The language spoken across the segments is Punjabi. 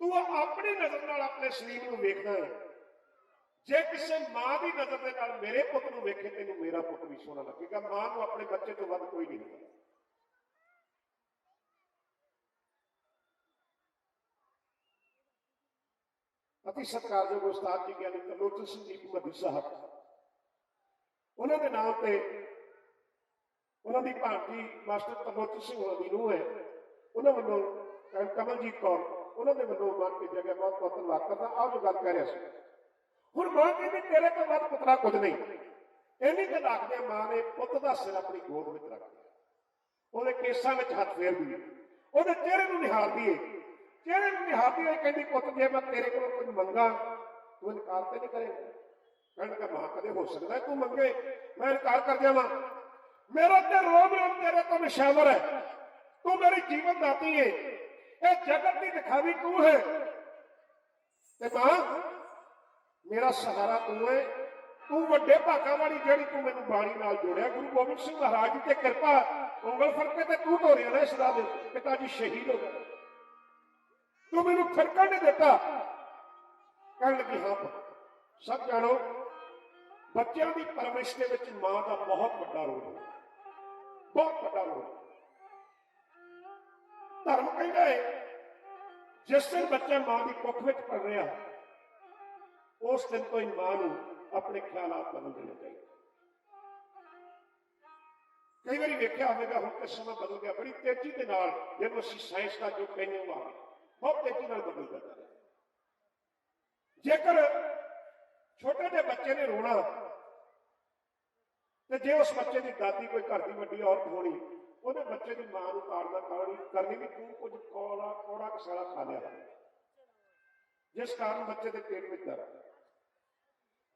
ਤੂੰ ਆਪਣੀ ਨਜ਼ਰ ਨਾਲ ਆਪਣੇ ਸਲੀਮ ਨੂੰ ਵੇਖਦਾ ਹੈ ਜੇ ਕਿਸੇ ਮਾਂ ਦੀ ਨਜ਼ਰ ਦੇ ਨਾਲ ਮੇਰੇ ਪੁੱਤ ਨੂੰ ਵੇਖੇ ਤੈਨੂੰ ਮੇਰਾ ਪੁੱਤ ਵੀ ਸੋਹਣਾ ਲੱਗੇਗਾ ਮਾਂ ਨੂੰ ਆਪਣੇ ਬੱਚੇ ਤੋਂ ਵੱਧ ਕੋਈ ਨਹੀਂ ਹੁੰਦਾ ਅਤੀ ਸਤਿਕਾਰਯੋਗ ਉਸਤਾਦ ਜੀ ਗਿਆਨੀ ਤਰਲੋਚਨ ਸਿੰਘ ਜੀ ਮੱਧੀ ਸਾਹਿਬ ਉਹਨਾਂ ਦੇ ਨਾਮ ਤੇ ਉਹਨਾਂ ਦੀ ਭਾਂਜੀ ਮਾਸਟਰ ਤਰਲੋਚਨ ਸਿੰਘ ਹੋਰਾਂ ਦੀ ਨੂੰਹ ਹੈ ਉਹਨਾਂ ਵੱਲੋਂ ਅਹ ਕਮਲਜੀਤ ਕੌਰ ਉਹਨਾਂ ਦੇ ਵੱਲੋਂ ਮਨ ਤੇ ਜਗ੍ਹਾ ਬਹੁਤ ਬਹੁਤ ਧੰਨਵਾਦ ਕਰਦਾ ਆਹ ਜੋ ਗੱਲ ਕਹਿ ਰਿਹਾ ਸੀ ਹੁਣ ਮਾਂ ਕਹਿੰਦੀ, ਤੇਰੇ ਤੋਂ ਵੱਧ ਪੁੱਤਰਾ ਕੁਝ ਨਹੀਂ। ਇੰਨੀ ਗੱਲ ਆਖਦੇ ਮਾਂ ਨੇ ਪੁੱਤ ਦਾ ਸਿਰ ਆਪਣੀ ਗੋਦ ਵਿੱਚ ਰੱਖ ਲਿਆ। ਉਹਦੇ ਕੇਸਾਂ ਵਿੱਚ ਹੱਥ ਫੇਰਦੀ ਉਹਦੇ ਚਿਹਰੇ ਨੂੰ ਨਿਹਾਰਦੀ ਹੈ ਚਿਹਰੇ ਨੂੰ ਨਿਹਾਰਦੀ ਹੈ ਕਹਿੰਦੀ, ਪੁੱਤ, ਜੇ ਮੈਂ ਤੇਰੇ ਕੋਲੋਂ ਕੁਝ ਮੰਗਾ, ਤੂੰ ਇਨਕਾਰ ਤੇ ਨਹੀਂ ਕਰੇਗਾ। ਕਹਿਣ ਦਾ ਮਾਂ, ਕਦੇ ਹੋ ਸਕਦਾ ਤੂੰ ਮੰਗੇ, ਮੈਂ ਇਨਕਾਰ ਕਰ ਜਾਵਾਂ ਮੇਰਾ ਤੇ ਰੋਮ ਰੋਮ ਤੇਰੇ ਤੋਂ ਨਿਸ਼ਾਵਰ ਹੈ। ਤੂੰ ਮੇਰੀ ਜੀਵਨ ਦਾਤੀ ਏ। ਇਹ ਜਗਤ ਦੀ ਦਿਖਾਵੀ ਤੂੰ ਹੈ? ਤੇ ਮਾਂ ਮੇਰਾ ਸਹਾਰਾ ਤੂੰ ਹੈ। ਤੂੰ ਵੱਡੇ ਭਾਗਾਂ ਵਾਲੀ ਜਿਹੜੀ ਤੂੰ ਮੈਨੂੰ ਬਾਣੀ ਨਾਲ ਜੋੜਿਆ ਗੁਰੂ ਗੋਬਿੰਦ ਸਿੰਘ ਮਹਾਰਾਜ ਜੀ ਤੇ ਕਿਰਪਾ ਉਂਗਲ ਫੜਕੇ ਤੇ ਤੂੰ ਧੋਰਿਆ ਨਾ ਇਸ ਦੇ ਪਿਤਾ ਜੀ ਸ਼ਹੀਦ ਹੋ ਗਏ। ਤੂੰ ਮੈਨੂੰ ਫਿਰਕਾ ਨਹੀਂ ਦਿੱਤਾ। ਕਹਿਣ ਲੱਗੀ ਹਾਂ ਪੁੱਤ, ਸਭ ਜਾਣੋ ਬੱਚਿਆਂ ਦੀ ਪਰਵਰਿਸ਼ ਦੇ ਵਿੱਚ ਮਾਂ ਦਾ ਬਹੁਤ ਵੱਡਾ ਰੋਲ ਹੈ। ਬਹੁਤ ਵੱਡਾ ਰੋਲ ਹੈ। ਧਰਮ ਕਹਿੰਦਾ ਹੈ, ਜਿਸ ਦਿਨ ਬੱਚਾ ਮਾਂ ਦੀ ਕੁੱਖ ਵਿੱਚ ਪੜ ਰਿਹਾ, ਉਸ ਦਿਨ ਤੋਂ ਹੀ ਮਾਂ ਨੂੰ ਆਪਣੇ ਖਿਆਲਾਤ ਬਦਲ ਦੇਣੇ ਚਾਹੀਦੇ। ਕਈ ਵਾਰੀ ਵੇਖਿਆ ਹੋਵੇਗਾ, ਹੁਣ ਤੇ ਸਮਾਂ ਬਦਲ ਗਿਆ, ਬੜੀ ਤੇਜ਼ੀ ਦੇ ਨਾਲ ਜਿਹਨੂੰ ਅਸੀਂ ਸਾਇੰਸ ਦਾ ਜੋ ਕਹਿੰਦੇ ਹਾਂ ਬਹੁਤ ਤੇਜ਼ੀ ਨਾਲ ਬਦਲਦਾ ਜਾ ਰਿਹਾ ਜੇਕਰ ਛੋਟੇ ਜਿਹੇ ਬੱਚੇ ਨੇ ਰੋਣਾ, ਤੇ ਜੇ ਉਸ ਬੱਚੇ ਦੀ ਦਾਦੀ ਕੋਈ ਘਰ ਦੀ ਵੱਡੀ ਔਰਤ ਹੋਣੀ ਉਹਦੇ ਬੱਚੇ ਦੀ ਮਾਂ ਨੂੰ ਤਾੜਨਾ ਕਰਨੀ ਕਰਨੀ ਵੀ ਤੂੰ ਕੁਝ ਕੋੜਾ ਕੋੜਾ ਕਸਾਲਾ ਖਾ ਲਿਆ। ਜਿਸ ਕਾਰਨ ਬੱਚੇ ਦੇ ਪੇਟ ਵਿੱਚ ਦਰਦ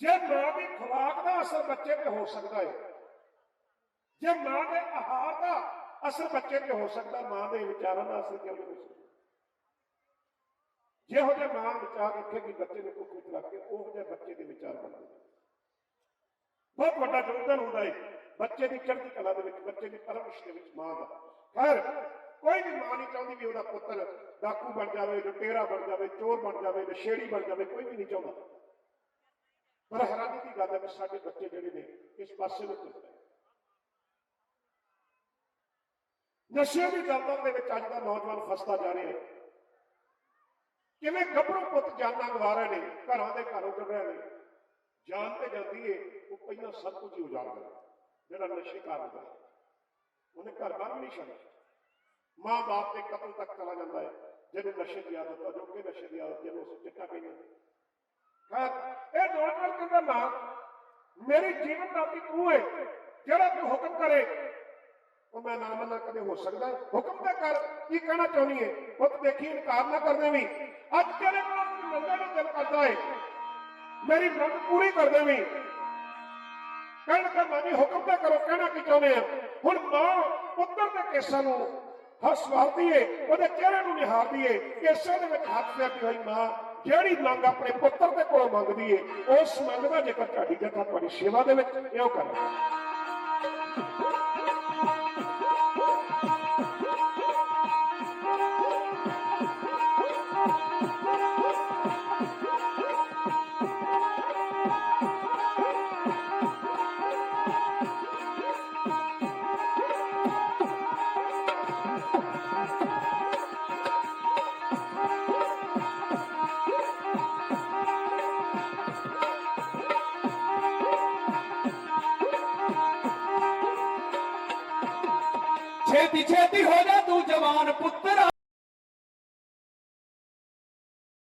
ਜੇ ਮਾਂ ਦੀ ਖੁਰਾਕ ਦਾ ਅਸਰ ਬੱਚੇ ਤੇ ਹੋ ਸਕਦਾ ਹੈ ਜੇ ਮਾਂ ਦੇ ਆਹਾਰ ਦਾ ਅਸਰ ਬੱਚੇ ਤੇ ਹੋ ਸਕਦਾ, ਮਾਂ ਦੇ ਵਿਚਾਰਾਂ ਦਾ ਅਸਰ ਕਿਉਂ ਨਹੀਂ ਹੋ ਸਕਦਾ? ਜਿਹੋ ਜਿਹਾ ਮਾਂ ਵਿਚਾਰ ਰੱਖੇਗੀ ਬੱਚੇ ਨੂੰ ਕੁੱਖ ਵਿੱਚ ਰੱਖ ਕੇ ਉਹ ਜਿਹੇ ਬੱਚੇ ਦੇ ਵਿਚਾਰ ਬਣਨਗੇ ਬਹੁਤ ਵੱਡਾ ਯੋਗਦਾਨ ਹੁੰਦਾ ਹੈ ਬੱਚੇ ਦੀ ਚੜ੍ਹਦੀ ਕਲਾ ਦੇ ਵਿੱਚ ਬੱਚੇ ਦੀ ਪਰਵਰਿਸ਼ ਦੇ ਵਿੱਚ ਮਾਂ ਦਾ ਖੈਰ ਕੋਈ ਵੀ ਮਾਂ ਨਹੀਂ ਚਾਹੁੰਦੀ ਵੀ ਉਹਦਾ ਪੁੱਤਰ ਡਾਕੂ ਬਣ ਜਾਵੇ ਲੁਟੇਰਾ ਬਣ ਜਾਵੇ ਚੋਰ ਬਣ ਜਾਵੇ ਨਸ਼ੇੜੀ ਬਣ ਜਾਵੇ ਕੋਈ ਵੀ ਨਹੀਂ ਚਾਹੁੰਦਾ ਪਰ ਹੈਰਾਨੀ ਦੀ ਗੱਲ ਹੈ ਕਿ ਸਾਡੇ ਬੱਚੇ ਜਿਹੜੇ ਨੇ ਇਸ ਪਾਸੇ ਨੂੰ ਤੁਰ ਪਏ ਨਸ਼ੇ ਦੀ ਦਲਦਲ ਦੇ ਵਿੱਚ ਅੱਜ ਦਾ ਨੌਜਵਾਨ ਫਸਦਾ ਜਾ ਰਿਹਾ ਹੈ ਕਿਵੇਂ ਗੱਭਰੂ ਪੁੱਤ ਜਾਨਾਂ ਗਵਾ ਰਹੇ ਨੇ ਘਰਾਂ ਦੇ ਘਰੋਂ ਕੱਢ ਰਹੇ ਨੇ ਜਾਨ ਤੇ ਜਾਂਦੀ ਏ ਉਹ ਪਹਿਲਾਂ ਸਭ ਕੁਝ ਹੀ ਉਜਾੜ ਦਿੰਦਾ جڑا نشے کرتا ہے۔ انہیں گھر بار نہیں چڑیا ماں باپ کے قتل تک چلا جاتا ہے۔ جنہوں نشے کی عادت ہے، جو کہ نشے کی عادت جنہوں اسے چٹا کہیں خیر، اے نوجوان کہتا ماں میرے جیون کا تو ہے۔ جڑا تو حکم کرے۔ وہ میں نہ کدے ہو سکتا ہے؟ حکم نہ کر، کی کہنا چاہنی ہے؟ وہ تو دیکھی، انکار نہ کر دیں اج تیرے کو منگے میں دل کرتا ہے۔ میری منگ پوری کر دیں ਕਹਿਣ ਲੱਗਾ ਮਾਂ ਹੁਕਮ ਤਾਂ ਕਰੋ, ਕਹਿਣਾ ਕੀ ਚਾਹੁੰਦੇ ਆ? ਹੁਣ ਮਾਂ ਪੁੱਤਰ ਦੇ ਕੇਸਾਂ ਨੂੰ ਹੱਸ ਵਾਰਦੀ ਏ, ਉਹਦੇ ਚਿਹਰੇ ਨੂੰ ਨਿਹਾਰਦੀ ਏ, ਕੇਸਾਂ ਦੇ ਵਿੱਚ ਹੱਥ ਫੇਰਦੀ ਹੋਈ ਮਾਂ ਜਿਹੜੀ ਮੰਗ ਆਪਣੇ ਪੁੱਤਰ ਦੇ ਕੋਲੋਂ ਮੰਗਦੀ ਏ, ਉਸ ਮੰਗ ਦਾ ਜੇਕਰ ਤੁਹਾਡੀ ਜਥਾ ਤੁਹਾਡੀ ਸੇਵਾ ਦੇ ਵਿੱਚ, ਇਹੋ ਕਰਦਾ ਛੇਤੀ ਛੇਤੀ ਹੋ ਜਾ ਤੂੰ ਜਵਾਨ ਪੁੱਤਰਾ।